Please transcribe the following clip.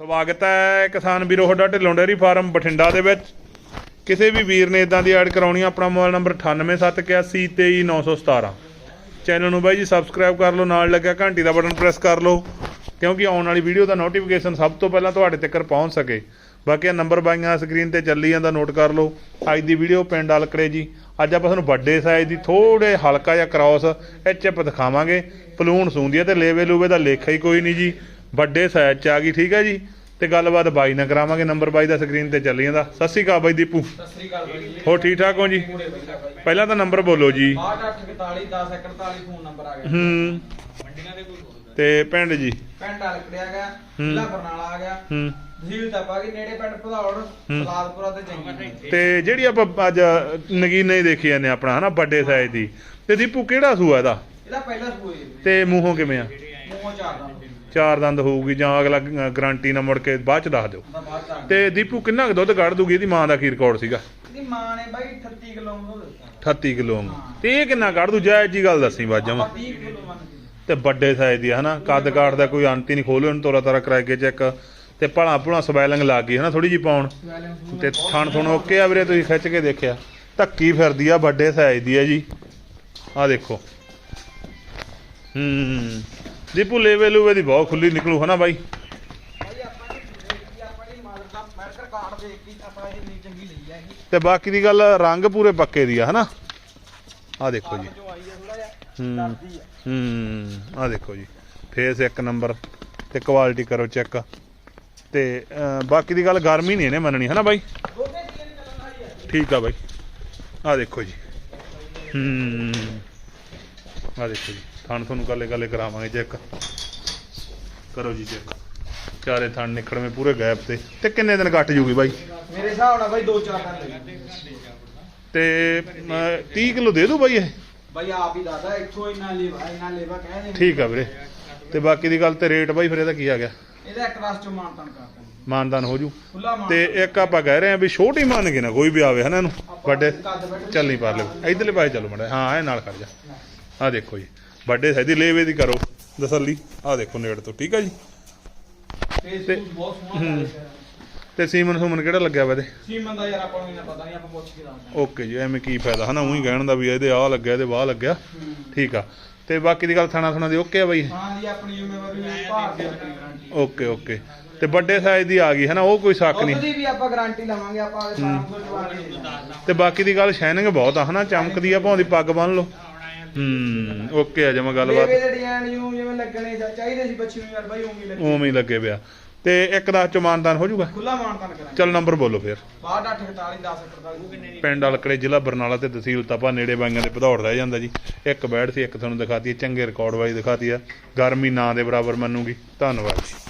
ਸਵਾਗਤ ਹੈ ਕਿਸਾਨ ਵੀਰੋ ਤੁਹਾਡਾ ਢਿੱਲੋਂ ਡੇਰੀ ਫਾਰਮ ਬਠਿੰਡਾ ਦੇ ਵਿੱਚ। ਕਿਸੇ ਵੀ ਵੀਰ ਨੇ ਇਦਾਂ ਦੀ ਐਡ ਕਰਾਉਣੀ ਆ, ਆਪਣਾ ਮੋਬਾਈਲ ਨੰਬਰ 9871823917 ਚੈਨਲ ਨੂੰ ਬਾਈ ਜੀ ਸਬਸਕ੍ਰਾਈਬ ਕਰ ਲਓ, ਨਾਲ ਲੱਗਿਆ ਘੰਟੀ ਦਾ ਬਟਨ ਪ੍ਰੈਸ ਕਰ ਲਓ, ਕਿਉਂਕਿ ਆਉਣ ਵਾਲੀ ਵੀਡੀਓ ਦਾ ਨੋਟੀਫਿਕੇਸ਼ਨ ਸਭ ਤੋਂ ਪਹਿਲਾਂ ਤੁਹਾਡੇ ਤੱਕ ਪਹੁੰਚ ਸਕੇ। ਬਾਕੀ ਆ ਨੰਬਰ ਬਾਈਆਂ ਸਕਰੀਨ ਤੇ ਚੱਲੀ ਜਾਂਦਾ ਨੋਟ ਕਰ ਲਓ। ਅੱਜ ਦੀ ਵੀਡੀਓ ਪਿੰਡ ਅਲਕੜੇ ਜੀ। ਅੱਜ ਆਪਾਂ ਤੁਹਾਨੂੰ ਵੱਡੇ ਸਾਈਜ਼ ਦੀ ਥੋੜੇ ਹਲਕਾ ਜਿਹਾ ਕ੍ਰਾਸ ਇਹ ਚਿਪ ਦਿਖਾਵਾਂਗੇ। ਪਲੂਣ ਸੂੰਦੀ ਹੈ ਤੇ ਲੇਵੇ ਲੂਵੇ ਦਾ ਲੇਖਾ ਹੀ ਕੋਈ ਨਹੀਂ ਜੀ। ਵੱਡੇ ਸਾਈਜ਼ ਚ ਆ ਗਈ ਠੀਕ ਹੈ ਜੀ? ਤੇ ਗੱਲਬਾਤ ਬਾਈ ਨਾਲ ਕਰਾਵਾਂਗੇ ਨੰਬਰ ਬਾਈ ਦਾ ਸਕਰੀਨ ਤੇ ਚੱਲੀ ਜਾਂਦਾ। ਸਤਿ ਸ਼੍ਰੀ ਅਕਾਲ ਬਾਈ ਦੀਪੂ। ਸਤਿ ਸ੍ਰੀ ਅਕਾਲ ਬਾਈ ਜੀ। ਹੋਰ ਠੀਕ ਠਾਕ ਹੋ ਜੀ? ਪਹਿਲਾਂ ਤਾਂ ਨੰਬਰ ਬੋਲੋ ਜੀ। 6841 1041 ਫੋਨ ਨੰਬਰ ਆ ਗਿਆ। ਹੂੰ। ਮੰਡੀਆਂ ਦੇ ਕੋਈ ਤੇ ਪਿੰਡ ਜੀ? ਪਿੰਡ ਅਲਕੜਿਆ ਗਿਆ ਹੂੰ। ਜ਼ਿਲ੍ਹਾ ਬਰਨਾਲਾ ਆ ਗਿਆ। ਹੂੰ। ਤਹਿਸੀਲ ਤਪਾ ਕੀ ਨੇੜੇ ਪਿੰਡ ਭਦੌੜ ਸਲਾਦਪੁਰਾ ਤੇ ਜੰਗੀ। ਤੇ ਜਿਹੜੀ ਆਪਾਂ ਅੱਜ ਨਗੀਨੇ ਹੀ ਦੇਖੀ ਜਾਂਦੇ ਆਪਣਾ ਹਨਾ ਵੱਡੇ ਸਾਈਜ਼ ਦੀ। ਤੇ ਦੀਪੂ ਕਿਹੜਾ ਸੂਆ ਇਹਦਾ? ਇਹਦਾ ਪਹਿਲਾ ਜੀ। ਤੇ ਮੂੰਹੋਂ ਕਿਵੇਂ ਆ? ਮੂੰਹੋਂ ਚਾਰ ਦਾ। ਚਾਰ ਦੰਦ ਹੋਊਗੀ ਜਾਂ ਅਗਲਾ ਗਾਰੰਟੀ ਨਾਲ ਮੁੜ ਕੇ ਬਾਅਦ ਚ ਦੱਸ ਦਿਓ। ਤੇ ਦੀਪੂ ਕਿੰਨਾ ਕੁ ਦੁੱਧ ਕੱਢ ਦੂਗੀ? ਇਹਦੀ ਮਾਂ ਦਾ ਕੀ ਰਿਕਾਰਡ ਸੀਗਾ? ਇਹਦੀ ਮਾਂ ਨੇ ਬਾਈ 38 ਕਿਲੋ ਦੁੱਧ ਦਿੱਤਾ 38 ਕਿਲੋ ਤੇ ਇਹ ਕਿੰਨਾ ਕੱਢ ਦੂ? ਜਾਇਜ਼ ਜੀ ਗੱਲ ਦੱਸੀ ਬਾਜਾਂ ਆਪਾਂ 30 ਕਿਲੋ ਮੰਨ ਕੇ ਤੇ ਵੱਡੇ ਸਾਈਜ਼ ਦੀ ਹਨਾ? ਕੱਦ ਕਾਠ ਦਾ ਕੋਈ ਅੰਤ ਹੀ ਨਹੀਂ ਖੋਲੋ ਇਹਨੂੰ ਤੋਰਾ ਤਾਰਾ ਕਰਾ ਕੇ ਚੈੱਕ ਤੇ ਭਲਾ ਭੁਲਾ ਸਵੈਲਿੰਗ ਲੱਗ ਗਈ ਹਨਾ? ਥੋੜੀ ਜੀ ਪਾਉਣ। ਤੇ ਥਣ ਥਣ ਓਕੇ ਆ ਵੀਰੇ ਤੁਸੀਂ ਖਿੱਚ ਕੇ ਦੇਖਿਆ। ਧੱਕੀ ਫਿਰਦੀ ਆ ਵੱਡੇ ਸਾਈਜ਼ ਦੀ ਆ ਜੀ। ਆ ਦੇਖੋ। ਹੂੰ। ਦੀਪੂ ਲੇਵੇ ਲੂਵੇ ਦੀ ਬਹੁਤ ਖੁੱਲੀ ਨਿਕਲੂ ਹਨਾ ਬਾਈ? ਤੇ ਬਾਕੀ ਦੀ ਗੱਲ ਰੰਗ ਪੂਰੇ ਪੱਕੇ ਦੀ ਆ ਹਨਾ? ਆ ਦੇਖੋ ਜੀ। ਹੂੰ ਹੂੰ ਆ ਦੇਖੋ ਜੀ। ਫੇਸ ਇੱਕ ਨੰਬਰ ਤੇ ਕੁਆਲਿਟੀ ਕਰੋ ਚੈੱਕ। ਤੇ ਬਾਕੀ ਦੀ ਗੱਲ ਗਰਮੀ ਨਹੀਂ ਇਹਨੇ ਮੰਨਣੀ ਹਨਾ ਬਾਈ? ਠੀਕ ਆ ਬਾਈ। ਆ ਦੇਖੋ ਜੀ। ਹੂੰ ਆ ਦੇਖੋ ਜੀ। ਥਣ ਤੁਹਾਨੂੰ ਕੱਲੇ ਕੱਲੇ ਕਰਾਵਾਂਗੇ ਚੈੱਕ। ਕਰੋ ਜੀ ਚੈੱਕ। ਚਾਰੇ ਥਣ ਨਿਕੜਵੇਂ ਪੂਰੇ ਗੈਪ ਤੇ। ਤੇ ਕਿੰਨੇ ਦਿਨ ਕੱਟ ਜੂਗੀ ਬਾਈ? ਮੇਰੇ ਹਿਸਾਬ ਨਾਲ ਬਾਈ 2-4 ਦਿਨ ਤੇ ਅਮ, 30 ਕਿਲੋ ਦੇ ਦੂ ਬਾਈ ਇਹ? ਬਾਈ ਆਪ ਹੀ ਦੱਸਦਾ ਇੱਥੋਂ ਇੰਨਾ ਲੇਵਾ ਇੰਨਾ ਲੇਵਾ ਕਹਿੰਦੇ ਠੀਕ ਆ ਵੀਰੇ। ਤੇ ਬਾਕੀ ਦੀ ਗੱਲ ਤੇ ਰੇਟ ਬਾਈ ਫਿਰ ਇਹਦਾ ਕੀ ਆ ਗਿਆ? ਇਹਦਾ ਇੱਕ ਰਸ ਚੋਂ ਮਾਨਤਨ ਕਰਦਾ ਮਾਨਦਾਨ ਹੋ ਜੂ। ਤੇ ਇੱਕ ਆਪਾਂ ਕਹਿ ਰਹੇ ਆ ਵੀ ਛੋਟੀ ਮੰਨ ਕੇ ਨਾ ਕੋਈ ਵੀ ਆਵੇ ਹਨਾ ਇਹਨੂੰ? ਵੱਡੇ। ਚੱਲ ਨਹੀਂ ਪਾਰ ਲੈ ਇਧਰਲੇ ਪਾਸੇ ਚੱਲੋ ਮੜਾ ਹਾਂ ਇਹ ਨਾਲ ਖੜ ਜਾ। ਆ ਦੇਖੋ ਜੀ। ਵੱਡੇ ਸਾਈਜ਼ ਲੇਵੇ ਦੀ ਕਰੋ। ਤਸੱਲੀ। ਆ ਦੇਖੋ ਨੇੜ ਤੋਂ। ਠੀਕ ਆ ਜੀ? ਤੇ- ਬਹੁਤ ਸੋਹਣਾ ਤੇ ਸੀਮਨ ਸੁਮਨ ਕਿਹੜਾ ਲੱਗਿਆ ਵਾ ਇਹਦੇ? ਸੀਮਨ ਦਾ ਯਾਰ ਆਪਾਂ ਨੂੰ ਇਹਨਾਂ ਪਤਾ ਨਹੀਂ ਆਪਾਂ ਪੁੱਛ ਕੇ ਦੱਸਦੇ ਓਕੇ ਜੀ ਐਵੇਂ ਕੀ ਫਾਇਦਾ? ਹਨਾ ਉਹੀ ਕਹਿਣ ਦਾ ਵੀ ਇਹਦੇ ਆਹ ਲੱਗਿਆ ਇਹਦੇ ਵਾਹ ਲੱਗਿਆ। ਹਾਂ। ਠੀਕ ਆ। ਤੇ ਬਾਕੀ ਦੀ ਗੱਲ ਥਾਣਾ ਥਾਣਾ ਦੀ ਓਕੇ ਆ ਬਾਈ? ਹਾਂ ਜੀ ਆਪਣੀ ਜ਼ਿੰਮੇਵਾਰੀ ਹੈ ਭਾਰ ਦੀ ਗਾਰੰਟੀ ਓਕੇ ਓਕੇ। ਤੇ ਵੱਡੇ ਸਾਈਜ਼ ਦੀ ਆ ਗਈ ਹਨਾ ਉਹ ਕੋਈ ਸ਼ੱਕ ਨਹੀਂ। ਉਹਦੀ ਵੀ ਆਪਾਂ ਗਾਰੰਟੀ ਲਵਾਂਗੇ ਆਪਾਂ ਆਲੇ ਸਾਲ ਤੋਂ ਜਵਾ ਕੇ ਤੇ ਬਾਕੀ ਦੀ ਗੱਲ ਸ਼ਾਈਨਿੰਗ ਬਹੁਤ ਆ ਹਨਾ ਚਮਕਦੀ ਆ ਭਾਵੇਂ ਦੀ ਪੱਗ ਬੰਨ ਲਓ। ਹੂੰ ਓਕੇ ਆ ਜਮਾ ਗੱਲਬਾਤ ਲੇਵੇ ਦੇ ਡਿਜ਼ਾਈਨ ਨੂੰ ਜਿਵੇਂ ਲੱਗਣੇ ਚਾ- ਚਾਹੀਦੇ ਸੀ ਬੱਚੀ ਨੂੰ ਯਾਰ ਬਾਈ ਉਵੇਂ ਹੀ ਲੱਗੇ। ਉਵੇਂ ਹੀ ਲੱਗੇ ਪਿਆ। ਤੇ ਇੱਕ ਦਾ ਚ ਮਾਨਦਾਨ ਹੋ ਜਾਊਗਾ ਖੁੱਲਾ ਮਾਨਤਨ ਕਰਾਂਗੇ। ਚੱਲ ਨੰਬਰ ਬੋਲੋ ਫਿਰ। 6248 1048 ਪਿੰਡ ਅਲਕੜੇ ਜ਼ਿਲ੍ਹਾ ਬਰਨਾਲਾ ਤੇ ਤਹਿਸੀਲ ਤਪਾ ਨੇੜੇ ਬਾਈਆਂ ਦੇ ਭਦੌੜ ਰਹਿ ਜਾਂਦਾ ਜੀ। ਇੱਕ ਬੈੜ ਸੀ ਇੱਕ ਤੁਹਾਨੂੰ ਦਿਖਾਤੀ ਹੈ ਚੰਗੇ ਰਿਕਾਰਡ ਵਾਈ ਦਿਖਾਤੀ ਆ ਗਰਮੀ ਨਾ ਦੇ ਬਰਾਬਰ ਮੰਨੂਗੀ। ਧੰਨਵਾਦ ਜੀ।